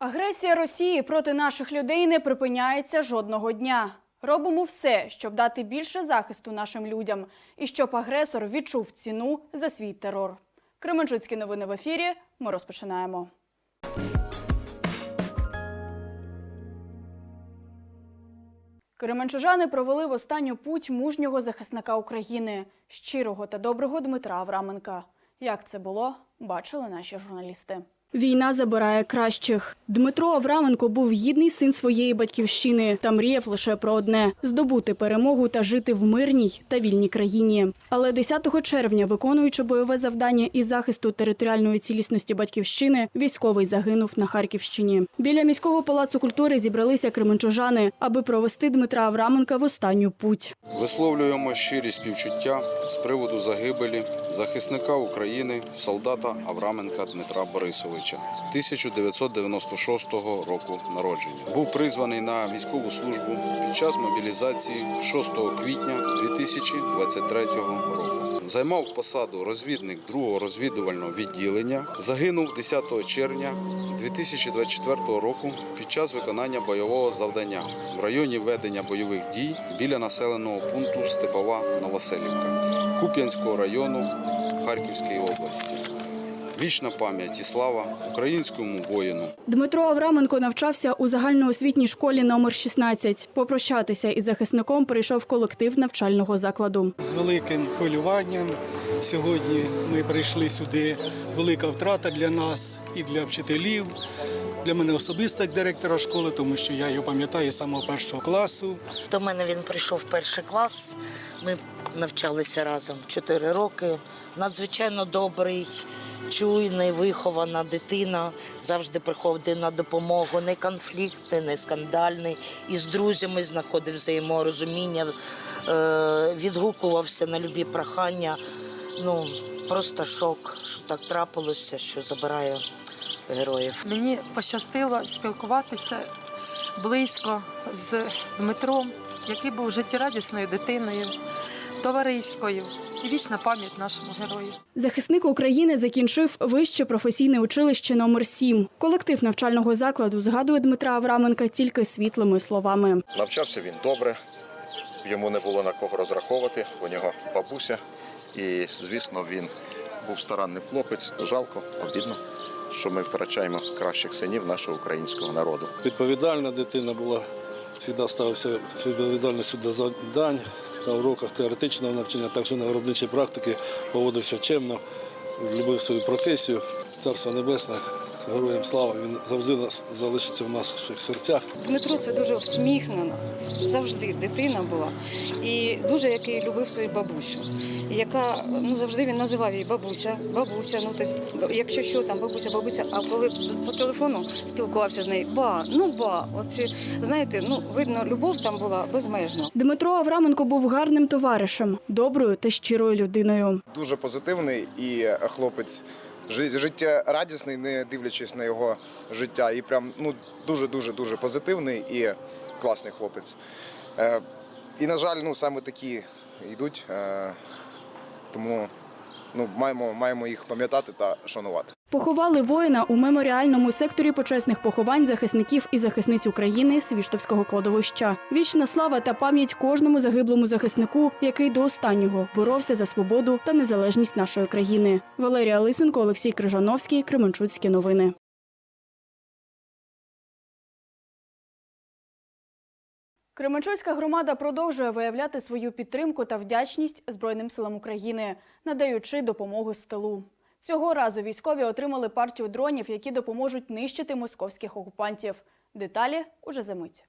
Агресія Росії проти наших людей не припиняється жодного дня. Робимо все, щоб дати більше захисту нашим людям і щоб агресор відчув ціну за свій терор. Кременчуцькі новини в ефірі. Ми розпочинаємо. Кременчужани провели в останню путь мужнього захисника України, щирого та доброго Дмитра Авраменка. Як це було, бачили наші журналісти. Війна забирає кращих. Дмитро Авраменко був гідний син своєї батьківщини та мріяв лише про одне здобути перемогу та жити в мирній та вільній країні. Але 10 червня, виконуючи бойове завдання із захисту територіальної цілісності батьківщини, військовий загинув на Харківщині. Біля міського палацу культури зібралися кременчужани, аби провести Дмитра Авраменка в останню путь. Висловлюємо щирі співчуття з приводу загибелі захисника України, солдата Авраменка Дмитра Борисовича 1996 року народження. Був призваний на військову службу під час мобілізації 6 квітня 2023 року. Займав посаду розвідник 2-го розвідувального відділення. Загинув 10 червня 2024 року під час виконання бойового завдання в районі ведення бойових дій біля населеного пункту Степова Новоселівка Куп'янського району Харківської області. Вічна пам'ять і слава українському воїну. Дмитро Авраменко навчався у загальноосвітній школі номер 16. Попрощатися із захисником прийшов колектив навчального закладу. з великим хвилюванням. Сьогодні ми прийшли сюди. Велика втрата для нас і для вчителів, для мене особисто як директора школи, тому що я його пам'ятаю з самого першого класу. До мене він прийшов в перший клас. Ми навчалися разом 4 роки. Надзвичайно добрий, чуйний, вихована дитина. Завжди приходив на допомогу, не конфліктний, не скандальний. І з друзями знаходив взаєморозуміння, е, відгукувався на любі прохання. Ну, просто шок, що так трапилося, що забирає героїв. Мені пощастило спілкуватися близько з Дмитром, який був життєрадісною дитиною, товариською і вічна пам'ять нашому герою. Захисник України закінчив вище професійне училище номер 7 Колектив навчального закладу згадує Дмитра Авраменка тільки світлими словами. Навчався він добре, йому не було на кого розраховувати, у нього бабуся. І, звісно, він був старанний хлопець. Жалко, обідно, що ми втрачаємо кращих синів нашого українського народу. Відповідальна дитина була, завжди ставився відповідальністю до завдань на уроках теоретичного навчання, також на виробничій практиці поводився чемно, любив свою професію. Царство Небесне, героям слава, він завжди нас залишиться в наших серцях. Дмитро це дуже всміхнена, завжди дитина була. І дуже який любив свою бабусю, яка ну завжди він називав її бабуся, бабуся. Ну тобто, якщо що там бабуся, бабуся. А коли по телефону спілкувався з нею, ба, ну ба, оці знаєте, ну видно, любов там була безмежна. Дмитро Авраменко був гарним товаришем, доброю та щирою людиною. дуже позитивний і хлопець жи- життєрадісний, не дивлячись на його життя. І прям ну дуже дуже дуже позитивний і класний хлопець. Е, і на жаль, ну саме такі йдуть. Е, тому ну маємо, маємо їх пам'ятати та шанувати. Поховали воїна у меморіальному секторі почесних поховань захисників і захисниць України Свіштовського кладовища. Вічна слава та пам'ять кожному загиблому захиснику, який до останнього боровся за свободу та незалежність нашої країни. Валерія Лисенко, Олексій Крижановський, Кременчуцькі новини. Кременчуцька громада продовжує виявляти свою підтримку та вдячність Збройним силам України, надаючи допомогу з тилу. Цього разу військові отримали партію дронів, які допоможуть нищити московських окупантів. Деталі уже за мить.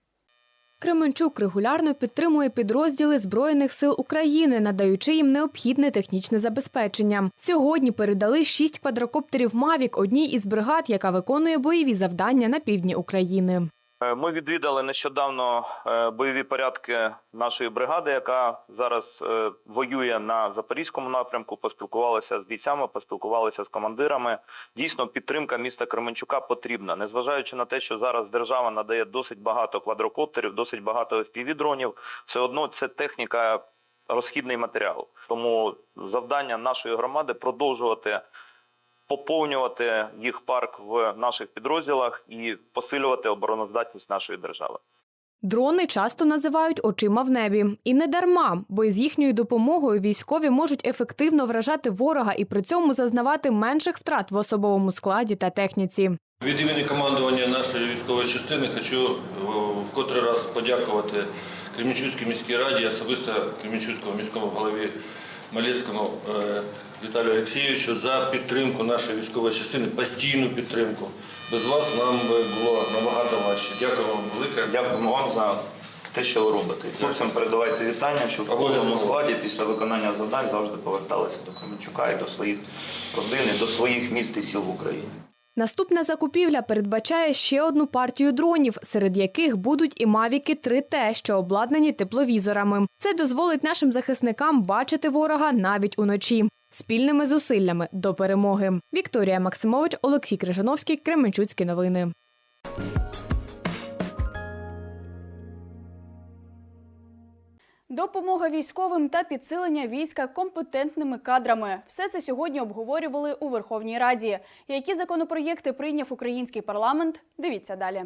Кременчук регулярно підтримує підрозділи Збройних сил України, надаючи їм необхідне технічне забезпечення. Сьогодні передали шість квадрокоптерів Мавік одній із бригад, яка виконує бойові завдання на півдні України. Е, Ми відвідали нещодавно е, бойові порядки нашої бригади, яка зараз е, воює на запорізькому напрямку. Поспілкувалися з бійцями, поспілкувалися з командирами. Дійсно, підтримка міста Кременчука потрібна, незважаючи на те, що зараз держава надає досить багато квадрокоптерів, досить багато FPV-дронів, Все одно це техніка, розхідний матеріал. Тому завдання нашої громади продовжувати поповнювати їх парк в наших підрозділах і посилювати обороноздатність нашої держави. Дрони часто називають очима в небі. І не дарма, бо із їхньою допомогою військові можуть ефективно вражати ворога і при цьому зазнавати менших втрат в особовому складі та техніці. Від імені командування нашої військової частини хочу е, в котрий раз подякувати Кременчуцькій міській раді, особисто Кременчуцькому міському голові Малецькому е, Віталію Олексійовичу за підтримку нашої військової частини, постійну підтримку. Без вас нам би було набагато важче. Дякую вам велике. Дякуємо вам за те, що ви робите. Хлопцям передавайте вітання, щоб в повному складі після виконання завдань завжди поверталися до Кременчука і до своїх родин, і до своїх міст і сіл в Україні. Наступна закупівля передбачає ще одну партію дронів, серед яких будуть і мавіки 3Т, що обладнані тепловізорами. Це дозволить нашим захисникам бачити ворога навіть уночі. Спільними зусиллями до перемоги. Вікторія Максимович, Олексій Крижановський, Кременчуцькі новини. Допомога військовим та підсилення війська компетентними кадрами. Все це сьогодні обговорювали у Верховній Раді. Які законопроєкти прийняв український парламент? Дивіться далі.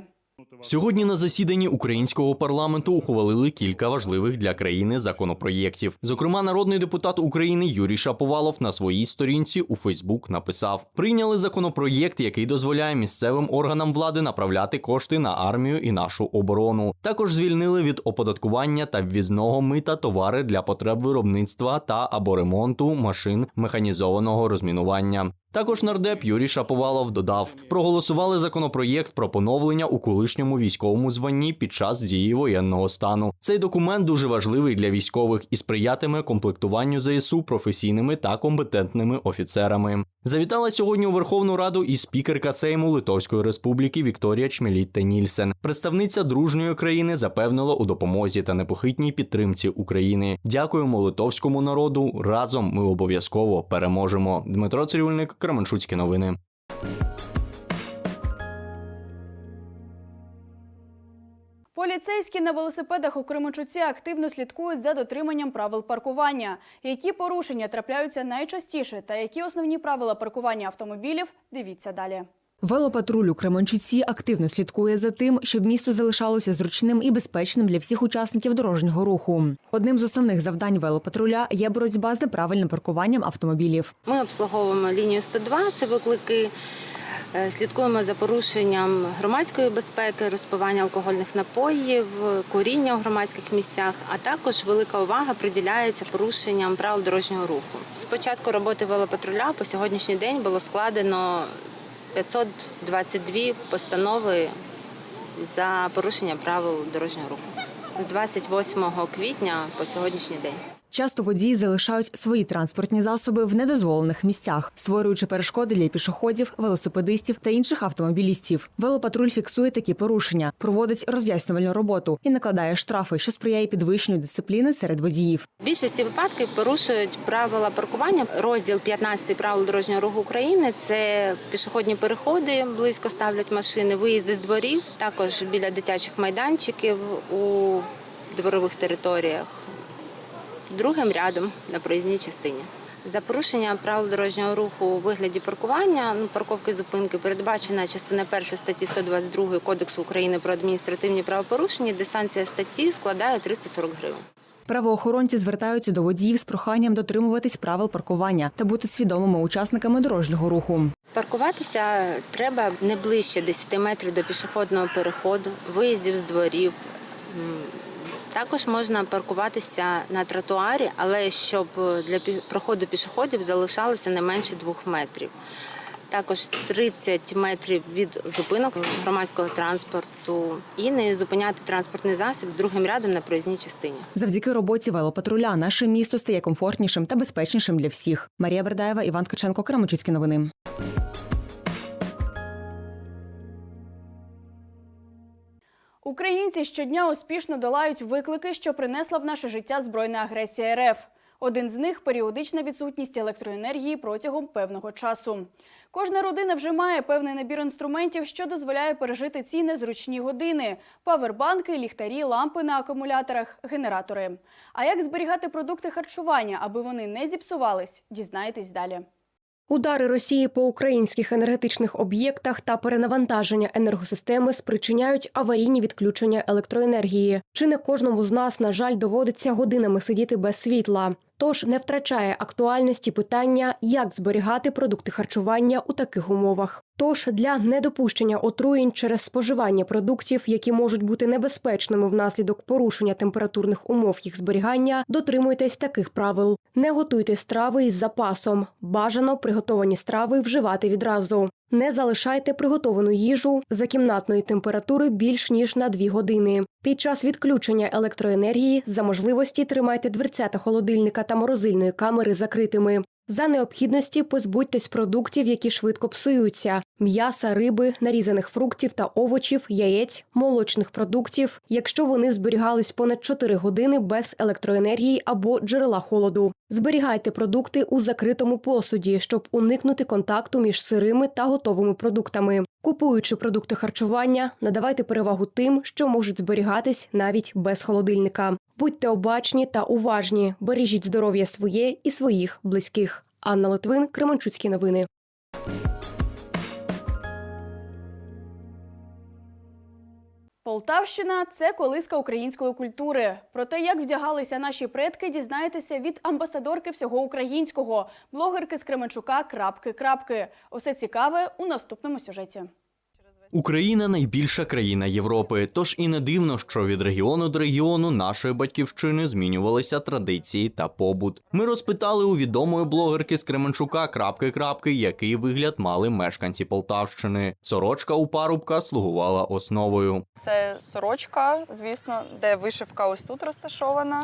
Сьогодні на засіданні українського парламенту ухвалили кілька важливих для країни законопроєктів. Зокрема, народний депутат України Юрій Шаповалов на своїй сторінці у Фейсбук написав: прийняли законопроєкт, який дозволяє місцевим органам влади направляти кошти на армію і нашу оборону. Також звільнили від оподаткування та ввізного мита товари для потреб виробництва та або ремонту машин механізованого розмінування. Також нардеп Юрій Шаповалов додав: проголосували законопроєкт про поновлення у колишньому військовому званні під час дії воєнного стану. Цей документ дуже важливий для військових і сприятиме комплектуванню ЗСУ професійними та компетентними офіцерами. Завітала сьогодні у Верховну Раду і спікерка Сейму Литовської Республіки Вікторія Чмелітта Нільсен. Представниця дружньої країни запевнила у допомозі та непохитній підтримці України. Дякуємо литовському народу. Разом ми обов'язково переможемо. Дмитро Цирюльник, Кременчуцькі новини. Поліцейські на велосипедах у Кременчуці активно слідкують за дотриманням правил паркування. Які порушення трапляються найчастіше та які основні правила паркування автомобілів? Дивіться далі. Велопатруль у Кременчуці активно слідкує за тим, щоб місто залишалося зручним і безпечним для всіх учасників дорожнього руху. Одним з основних завдань велопатруля є боротьба з неправильним паркуванням автомобілів. Ми обслуговуємо лінію 102, це виклики. Е, Слідкуємо за порушенням громадської безпеки, розпивання алкогольних напоїв, куріння у громадських місцях, а також велика увага приділяється порушенням правил дорожнього руху. З початку роботи велопатруля по сьогоднішній день було складено 522 постанови за порушення правил дорожнього руху з 28 квітня по сьогоднішній день. Часто водії залишають свої транспортні засоби в недозволених місцях, створюючи перешкоди для пішоходів, велосипедистів та інших автомобілістів. Велопатруль фіксує такі порушення, проводить роз'яснювальну роботу і накладає штрафи, що сприяє підвищенню дисципліни серед водіїв. В більшості випадків порушують правила паркування. Розділ 15 правил дорожнього руху України це пішохідні переходи, близько ставлять машини, виїзди з дворів, також біля дитячих майданчиків у дворових територіях, другим рядом на проїзній частині. За порушення правил дорожнього руху у вигляді паркування, ну, парковки зупинки передбачена частина 1 статті 122 Кодексу України про адміністративні правопорушення, де санкція статті складає 340 гривень. Правоохоронці звертаються до водіїв з проханням дотримуватись правил паркування та бути свідомими учасниками дорожнього руху. Паркуватися треба не ближче 10 метрів до пішохідного переходу, виїздів з дворів. Також можна паркуватися на тротуарі, але щоб для проходу пішоходів залишалося не менше 2 метрів. Також 30 метрів від зупинок громадського транспорту і не зупиняти транспортний засіб другим рядом на проїзній частині. Завдяки роботі велопатруля наше місто стає комфортнішим та безпечнішим для всіх. Марія Бердаєва, Іван Ткаченко, Кременчуцькі новини. Українці щодня успішно долають виклики, що принесла в наше життя збройна агресія РФ. Один з них періодична відсутність електроенергії протягом певного часу. Кожна родина вже має певний набір інструментів, що дозволяє пережити ці незручні години: павербанки, ліхтарі, лампи на акумуляторах, генератори. А як зберігати продукти харчування, аби вони не зіпсувались, дізнаєтесь далі. Удари Росії по українських енергетичних об'єктах та перенавантаження енергосистеми спричиняють аварійні відключення електроенергії. Чи не кожному з нас, на жаль, доводиться годинами сидіти без світла? Тож не втрачає актуальності питання, як зберігати продукти харчування у таких умовах. Тож для недопущення отруєнь через споживання продуктів, які можуть бути небезпечними внаслідок порушення температурних умов їх зберігання, дотримуйтесь таких правил: не готуйте страви із запасом. Бажано приготовані страви вживати відразу. Не залишайте приготовану їжу за кімнатної температури більш ніж на 2 години. Під час відключення електроенергії за можливості тримайте дверцята холодильника та морозильної камери закритими. За необхідності позбудьтесь продуктів, які швидко псуються: м'яса, риби, нарізаних фруктів та овочів, яєць, молочних продуктів, якщо вони зберігались понад 4 години без електроенергії або джерела холоду. Зберігайте продукти у закритому посуді, щоб уникнути контакту між сирими та готовими продуктами. Купуючи продукти харчування, надавайте перевагу тим, що можуть зберігатись навіть без холодильника. Будьте обачні та уважні, бережіть здоров'я своє і своїх близьких. Анна Литвин, Кременчуцькі новини. Полтавщина це колиска української культури. Про те, як вдягалися наші предки, дізнаєтеся від амбасадорки всього українського, блогерки з Кременчука Крапки Крапки. Усе цікаве у наступному сюжеті. Україна найбільша країна Європи, тож і не дивно, що від регіону до регіону нашої батьківщини змінювалися традиції та побут. Ми розпитали у відомої блогерки з Кременчука крапки крапки, який вигляд мали мешканці Полтавщини. Сорочка у парубка слугувала основою. Це сорочка, звісно, де вишивка ось тут розташована.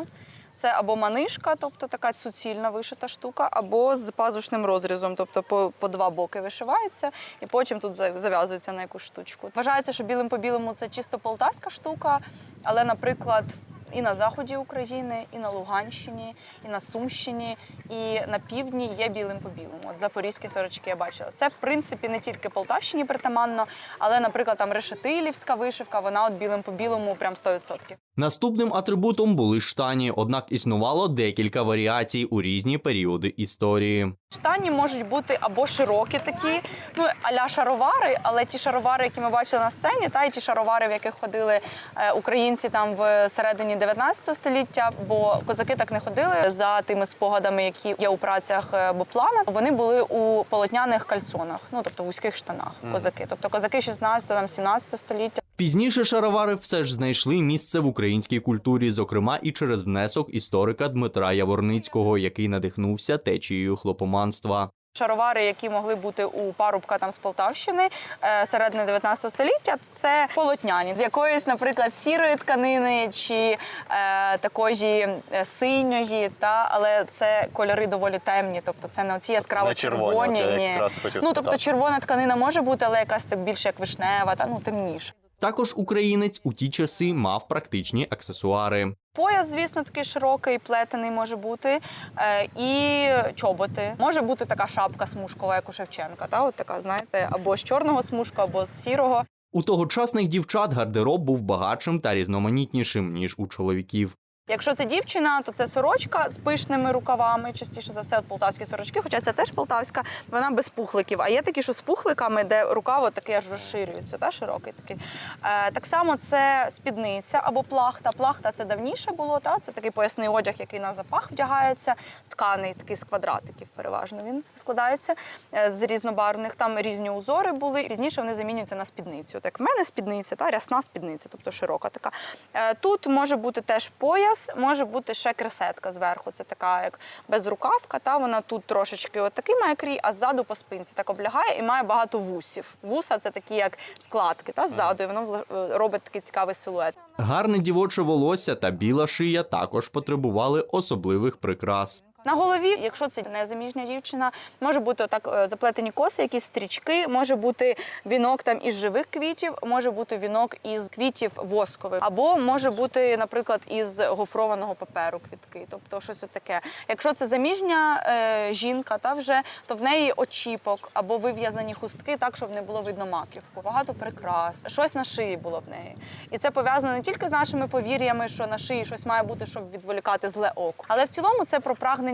Це або манишка, тобто така суцільна вишита штука, або з пазушним розрізом, тобто по, по два боки вишивається, і потім тут зав'язується на якусь штучку. Вважається, що білим по білому це чисто полтавська штука, але, наприклад, і на заході України, і на Луганщині, і на Сумщині, і на півдні є білим по білому. От запорізькі сорочки я бачила. Це в принципі не тільки Полтавщині притаманно, але, наприклад, там решетилівська вишивка, вона от білим по білому прям 100%. Наступним атрибутом були штані, однак існувало декілька варіацій у різні періоди історії. Штані можуть бути або широкі такі, ну аля шаровари, але ті шаровари, які ми бачили на сцені, та і ті шаровари, в яких ходили е, українці там в середині 19 століття, бо козаки так не ходили за тими спогадами, які є у працях е, Боплана. Вони були у полотняних кальсонах, ну тобто вузьких штанах. Козаки, тобто козаки 16 там 17 століття. Пізніше шаровари все ж знайшли місце в українській культурі, зокрема і через внесок історика Дмитра Яворницького, який надихнувся течією хлопоманства. Шаровари, які могли бути у парубка там з Полтавщини е, середини 19 століття, це полотняні з якоїсь, наприклад, сірої тканини чи е, такої е, синьої, та але це кольори доволі темні, тобто це не оці яскраво червоні, ні. ну тобто червона тканина може бути, але якась так більше як вишнева, та ну темніша. Також українець у ті часи мав практичні аксесуари. Пояс, звісно, такий широкий, плетений може бути, е, і чоботи. Може бути така шапка смужкова, як у Шевченка, та от така, знаєте, або з чорного смужка, або з сірого. У тогочасних дівчат гардероб був багатшим та різноманітнішим ніж у чоловіків. Якщо це дівчина, то це сорочка з пишними рукавами, частіше за все, от полтавські сорочки, хоча це теж полтавська, вона без пухликів. А є такі, що з пухликами, де рукав такий аж розширюється, та широкий такий. Е, так само це спідниця або плахта. Плахта це давніше було, та це такий поясний одяг, який на запах вдягається, тканий такий з квадратиків, переважно він складається е, з різнобарвних. Там різні узори були. Пізніше вони замінюються на спідницю. Так в мене спідниця, та рясна спідниця, тобто широка така. Е, Тут може бути теж пояс, може бути ще кресетка зверху. Це така як безрукавка. Та вона тут трошечки от має крій, а ззаду по спинці так облягає і має багато вусів. Вуса це такі як складки, та ззаду, і воно е, робить такий цікавий силует. Гарне дівоче волосся та біла шия також потребували особливих прикрас. На голові, якщо це незаміжня дівчина, може бути отак е, заплетені коси, якісь стрічки, може бути вінок там із живих квітів, може бути вінок із квітів воскових, або може бути, наприклад, із гофрованого паперу квітки, тобто щось таке. Якщо це заміжня е, жінка, та вже то в неї очіпок або вив'язані хустки, так щоб не було видно маківку. Багато прикрас, щось на шиї було в неї. І це пов'язано не тільки з нашими повір'ями, що на шиї щось має бути, щоб відволікати зле око, але в цілому це про прагнення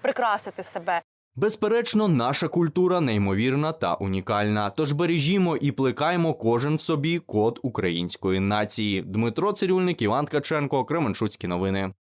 прикрасити себе. Безперечно, наша культура неймовірна та унікальна. Тож бережімо і плекаємо кожен в собі код української нації. Дмитро Цирюльник, Іван Ткаченко, Кременчуцькі новини.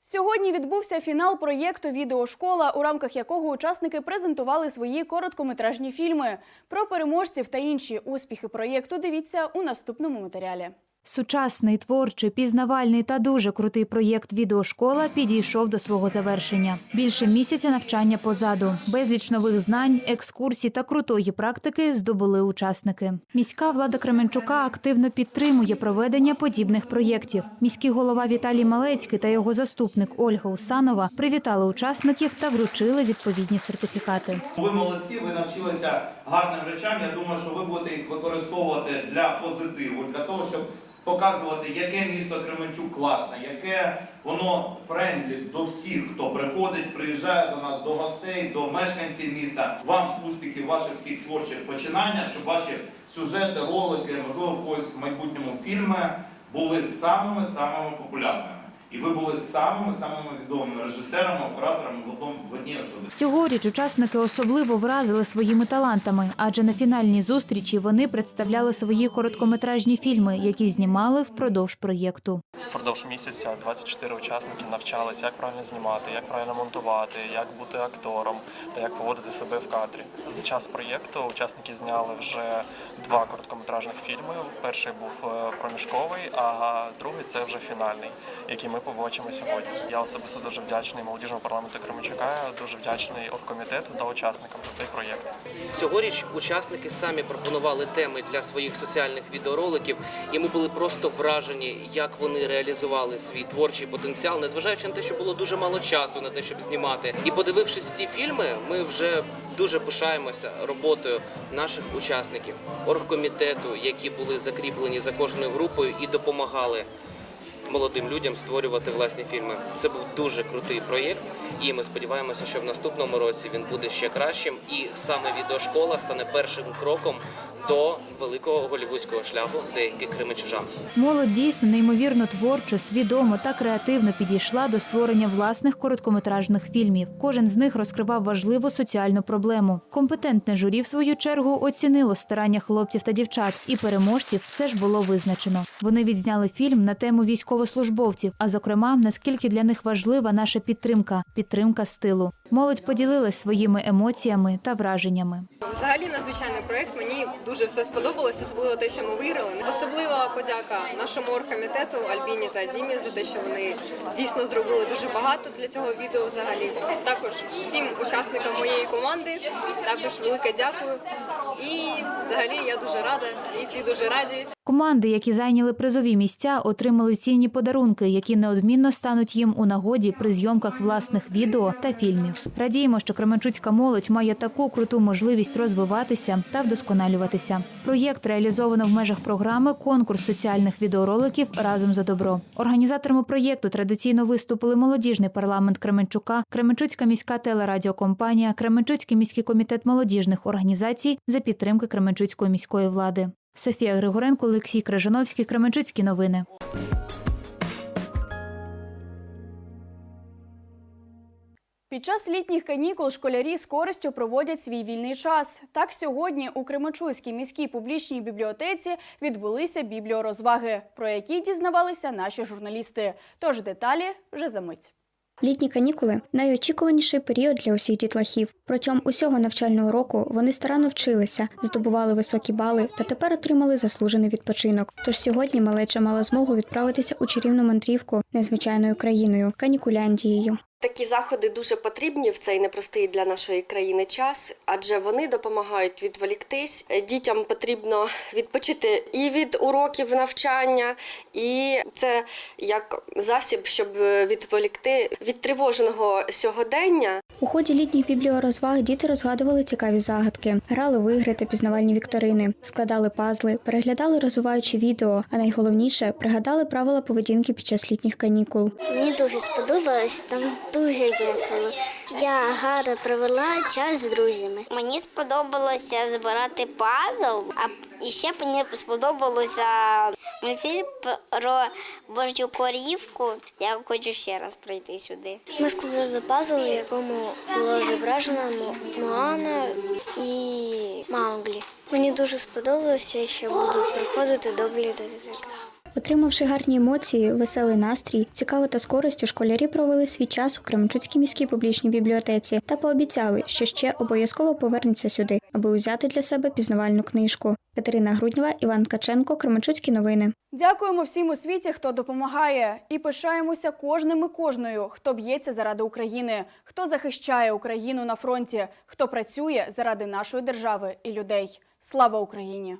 Сьогодні відбувся фінал проєкту Відеошкола, у рамках якого учасники презентували свої короткометражні фільми. Про переможців та інші успіхи проєкту дивіться у наступному матеріалі. Сучасний, творчий, пізнавальний та дуже крутий проєкт Відеошкола підійшов до свого завершення. Більше місяця навчання позаду, безліч нових знань, екскурсій та крутої практики здобули учасники. Міська влада Кременчука активно підтримує проведення подібних проєктів. Міський голова Віталій Малецький та його заступник Ольга Усанова привітали учасників та вручили відповідні сертифікати. Ви молодці, ви навчилися гарним речам. Я думаю, що ви будете їх використовувати для позитиву, для того, щоб показувати, яке місто Кременчук класне, яке воно френдлі до всіх, хто приходить, приїжджає до нас, до гостей, до мешканців міста. Вам успіхів ваших всіх творчих починаннях, щоб ваші сюжети, ролики, можливо, в когось в майбутньому фільми були самими самими популярними. І ви були самими самими відомими режисерами, операторами в одному в одній особі. Цьогоріч учасники особливо вразили своїми талантами, адже на фінальній зустрічі вони представляли свої короткометражні фільми, які знімали впродовж проєкту. Впродовж місяця 24 учасники навчалися, як правильно знімати, як правильно монтувати, як бути актором та як поводити себе в кадрі. За час проєкту учасники зняли вже два короткометражних фільми. Перший був е, проміжковий, а другий це вже фінальний, який ми побачимо сьогодні. Я особисто дуже вдячний молодіжному парламенту Кременчука, дуже вдячний оргкомітету та учасникам за цей проєкт. Цьогоріч учасники самі пропонували теми для своїх соціальних відеороликів, і ми були просто вражені, як вони реалізували свій творчий потенціал, незважаючи на те, що було дуже мало часу на те, щоб знімати. І подивившись ці фільми, ми вже дуже пишаємося роботою наших учасників, оргкомітету, які були закріплені за кожною групою і допомагали молодим людям створювати власні фільми. Це був дуже крутий проєкт, і ми сподіваємося, що в наступному році він буде ще кращим. І саме відеошкола стане першим кроком до великого голівудського шляху деяких кременчужан. Молодь дійсно неймовірно творчо, свідомо та креативно підійшла до створення власних короткометражних фільмів. Кожен з них розкривав важливу соціальну проблему. Компетентне журі, в свою чергу, оцінило старання хлопців та дівчат, і переможців все ж було визначено. Вони відзняли фільм на тему військовослужбовців, а зокрема, наскільки для них важлива наша підтримка, підтримка стилу. Молодь поділилась своїми емоціями та враженнями. Взагалі надзвичайний проект. Мені дуже все сподобалось, особливо те, що ми виграли. Особлива подяка нашому оргкомітету Альбіні та Дімі за те, що вони дійсно зробили дуже багато для цього відео. Взагалі, також всім учасникам моєї команди. Також велике дякую. І взагалі я дуже рада, і всі дуже раді. Команди, які зайняли призові місця, отримали цінні подарунки, які неодмінно стануть їм у нагоді при зйомках власних відео та фільмів. Радіємо, що Кременчуцька молодь має таку круту можливість розвиватися та вдосконалюватися. Проєкт реалізовано в межах програми Конкурс соціальних відеороликів разом за добро. Організаторами проєкту традиційно виступили молодіжний парламент Кременчука, Кременчуцька міська телерадіокомпанія, Кременчуцький міський комітет молодіжних організацій за підтримки Кременчуцької міської влади. Софія Григоренко, Олексій Крижановський, Кременчуцькі новини. Під час літніх канікул школярі з користю проводять свій вільний час. Так сьогодні у Кременчуцькій міській публічній бібліотеці відбулися бібліорозваги, про які дізнавалися наші журналісти. Тож деталі вже за мить. Літні канікули найочікуваніший період для усіх дітлахів. Протягом усього навчального року вони старанно вчилися, здобували високі бали та тепер отримали заслужений відпочинок. Тож сьогодні малеча мала змогу відправитися у чарівну мандрівку незвичайною країною Канікуляндією. Такі заходи дуже потрібні в цей непростий для нашої країни час, адже вони допомагають відволіктись. Дітям потрібно відпочити і від уроків навчання, і це як засіб, щоб відволікти від тривожного сьогодення. У ході літніх бібліорозваг діти розгадували цікаві загадки, грали в ігри та пізнавальні вікторини, складали пазли, переглядали розвиваючі відео, а найголовніше пригадали правила поведінки під час літніх канікул. Мені дуже сподобалось, там дуже весело. Я гарно провела час з друзями. Мені сподобалося збирати пазл, а ще мені сподобалося Мультфільм про Божу корівку. Я хочу ще раз прийти сюди. Ми складали пазл, в якому було зображено Моана і Мауглі. Мені дуже сподобалося, що будуть приходити до дитини. Отримавши гарні емоції, веселий настрій, цікаво та з школярі провели свій час у Кременчуцькій міській публічній бібліотеці та пообіцяли, що ще обов'язково повернуться сюди, аби узяти для себе пізнавальну книжку. Катерина Груднєва, Іван Ткаченко, Кременчуцькі новини. Дякуємо всім у світі, хто допомагає, і пишаємося кожним і кожною, хто б'ється заради України, хто захищає Україну на фронті, хто працює заради нашої держави і людей. Слава Україні!